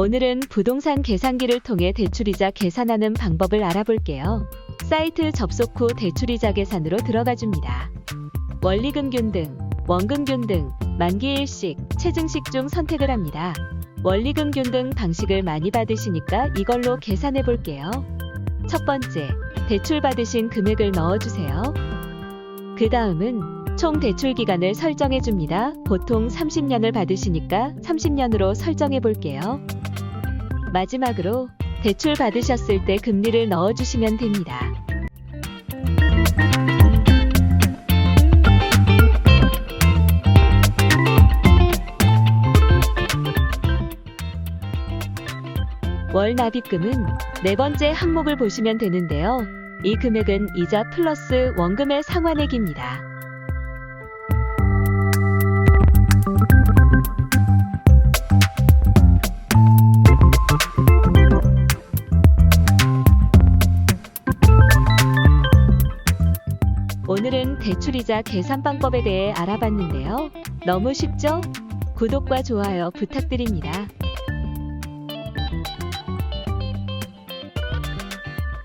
오늘은 부동산 계산기를 통해 대출이자 계산하는 방법을 알아볼게요. 사이트 접속 후 대출이자 계산으로 들어가 줍니다. 원리금균 등, 원금균 등, 만기일식, 체증식 중 선택을 합니다. 원리금균 등 방식을 많이 받으시니까 이걸로 계산해 볼게요. 첫 번째, 대출 받으신 금액을 넣어주세요. 그 다음은 총 대출 기간을 설정해 줍니다. 보통 30년을 받으시니까 30년으로 설정해 볼게요. 마지막으로 대출 받으셨을 때 금리를 넣어주시면 됩니다. 월 납입금은 네 번째 항목을 보시면 되는데요. 이 금액은 이자 플러스 원금의 상환액입니다. 오늘은 대출이자 계산 방법에 대해 알아봤는데요. 너무 쉽죠? 구독과 좋아요 부탁드립니다.